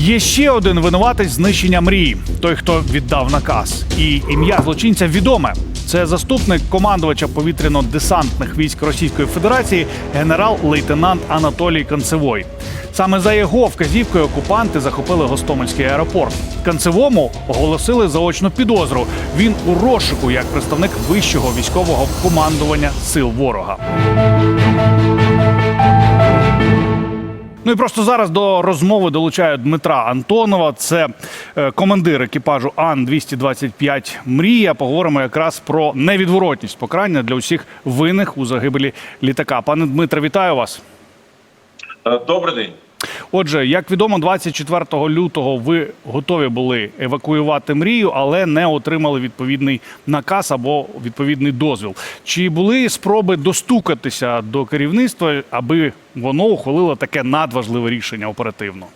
Є ще один винуватець знищення мрії, той, хто віддав наказ. І ім'я злочинця відоме. Це заступник командувача повітряно-десантних військ Російської Федерації генерал-лейтенант Анатолій Канцевой. Саме за його вказівкою окупанти захопили Гостомельський аеропорт. Канцевому оголосили заочну підозру. Він у розшуку як представник вищого військового командування сил ворога. Ну і просто зараз до розмови долучаю Дмитра Антонова. Це е, командир екіпажу Ан 225 Мрія. Поговоримо якраз про невідворотність покарання для усіх винних у загибелі літака. Пане Дмитре, вітаю вас. Е, Добрий день. Отже, як відомо, 24 лютого ви готові були евакуювати мрію, але не отримали відповідний наказ або відповідний дозвіл. Чи були спроби достукатися до керівництва, аби воно ухвалило таке надважливе рішення оперативно?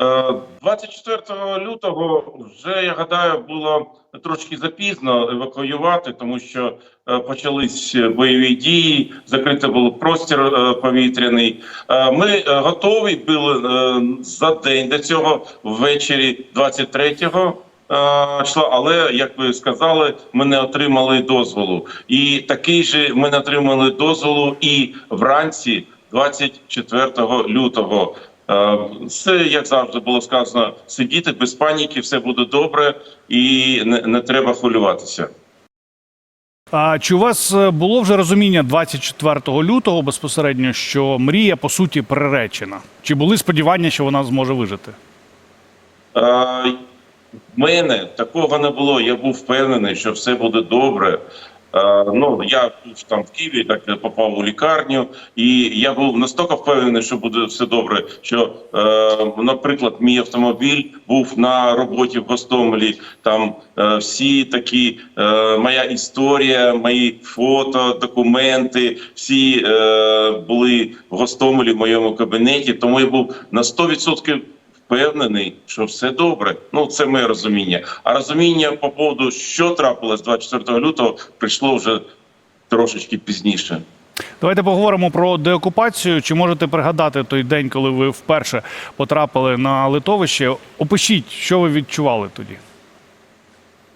Е, 24 лютого вже я гадаю було трошки запізно евакуювати, тому що е, почались бойові дії, закритий був простір е, повітряний. Е, Ми е, готові були е, за день до цього ввечері 23-го. е, Числа, але як ви сказали, ми не отримали дозволу, і такий же ми не отримали дозволу і вранці 24 лютого. Е, Це, як завжди було сказано, сидіти без паніки, все буде добре і не, не треба хвилюватися. А чи у вас е, було вже розуміння 24 лютого безпосередньо, що мрія по суті приречена? Чи були сподівання, що вона зможе вижити? Е, В мене такого не було. Я був впевнений, що все буде добре. Е, Ну я був там в Києві, так попав у лікарню, і я був настільки впевнений, що буде все добре. Що, е, наприклад, мій автомобіль був на роботі в Гостомелі. Там е, всі такі е, моя історія, мої фото, документи, всі е, були в Гостомелі в моєму кабінеті. Тому я був на 100% впевнений, що все добре. Ну це моє розуміння. А розуміння по поводу, що трапилось 24 лютого, прийшло вже трошечки пізніше. Давайте поговоримо про деокупацію. Чи можете пригадати той день, коли ви вперше потрапили на литовище? Опишіть, що ви відчували тоді.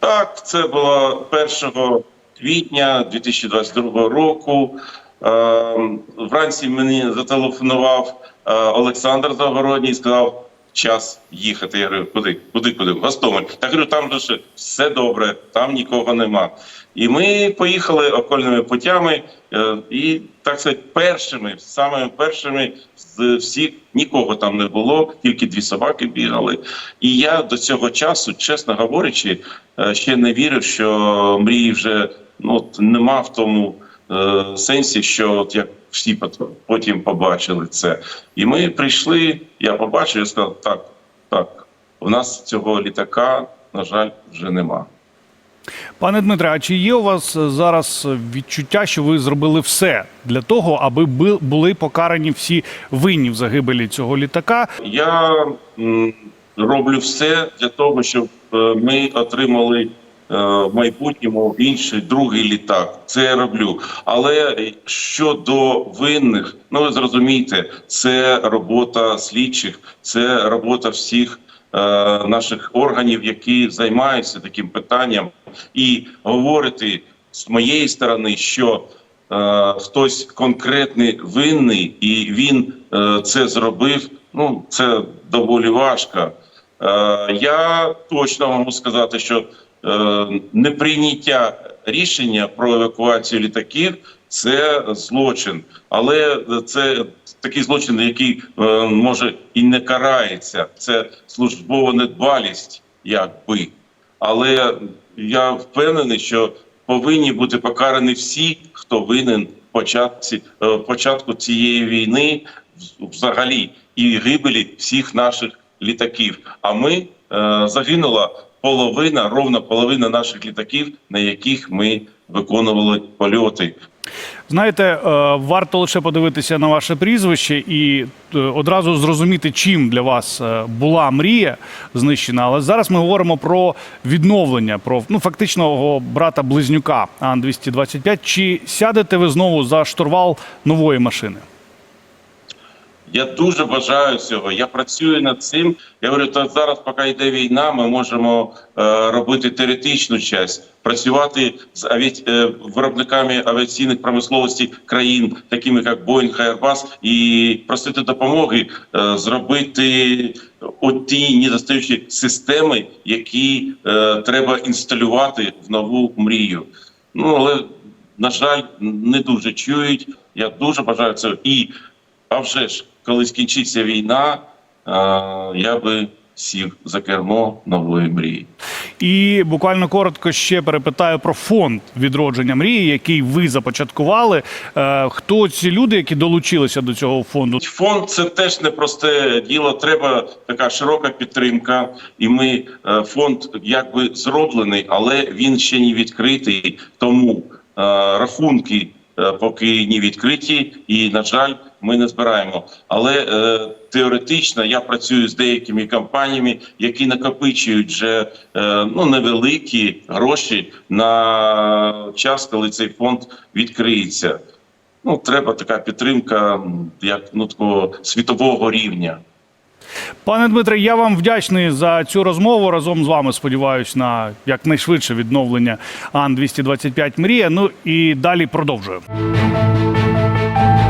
Так, це було 1 квітня 2022 року. Е, Вранці мені зателефонував е, Олександр Загородній і сказав. Час їхати. Я говорю, куди? Куди, куди? Гостомель. Я говорю, там же все добре, там нікого нема. І ми поїхали окольними путями, е, і так сказати, першими, самими першими з всіх нікого там не було, тільки дві собаки бігали. І я до цього часу, чесно говорячи, е, ще не вірив, що мрії вже ну от нема в тому е, сенсі, що от як всі пот- потім побачили це. І ми прийшли. Я побачив, я сказав, так, так, у нас цього літака, на жаль, вже нема. Пане Дмитре, а чи є у вас зараз відчуття, що ви зробили все для того, аби би- були покарані всі винні в загибелі цього літака? Я роблю все для того, щоб е, ми отримали в майбутньому інший другий літак. Це я роблю. Але щодо винних, ну ви зрозумієте, це робота слідчих, це робота всіх. е, Наших органів, які займаються таким питанням, і говорити з моєї сторони, що е, хтось конкретний винний, і він е, це зробив. Ну це доволі важко. Е, я точно можу сказати, що е, неприйняття рішення про евакуацію літаків це злочин, але це такий злочин, який е, може і не карається. Це службова недбалість, якби. Але я впевнений, що повинні бути покарані всі, хто винен початці, е, початку цієї війни, взагалі, і гибелі всіх наших літаків. А ми е, загинула половина, ровно половина наших літаків, на яких ми виконували польоти. Знаєте, е, варто лише подивитися на ваше прізвище і е, одразу зрозуміти, чим для вас е, була мрія знищена. Але зараз ми говоримо про відновлення, про ну фактичного брата близнюка Ан 225 Чи сядете ви знову за штурвал нової машини? Я дуже бажаю цього. Я працюю над цим. Я говорю, то зараз, поки йде війна, ми можемо е, робити теоретичну часть, працювати з аві... е, виробниками авіаційних промисловості країн, такими як Boeing, Airbus, і просити допомоги е, зробити оті недостаючі системи, які е, треба інсталювати в нову мрію. Ну але на жаль, не дуже чують. Я дуже бажаю цього. І а вже ж, коли скінчиться війна, я би сів за кермо нової мрії. І буквально коротко ще перепитаю про фонд відродження мрії, який ви започаткували. Е, Хто ці люди, які долучилися до цього фонду? Фонд це теж непросте діло. Треба така широка підтримка. І ми е, фонд якби зроблений, але він ще не відкритий. Тому е, рахунки поки не відкриті, і на жаль, ми не збираємо. Але е, теоретично я працюю з деякими компаніями, які накопичують вже е, ну невеликі гроші на час, коли цей фонд відкриється. Ну, треба така підтримка, як ну такого світового рівня. Пане Дмитре, я вам вдячний за цю розмову. Разом з вами сподіваюся на якнайшвидше відновлення Ан 225 Мрія. Ну і далі продовжую.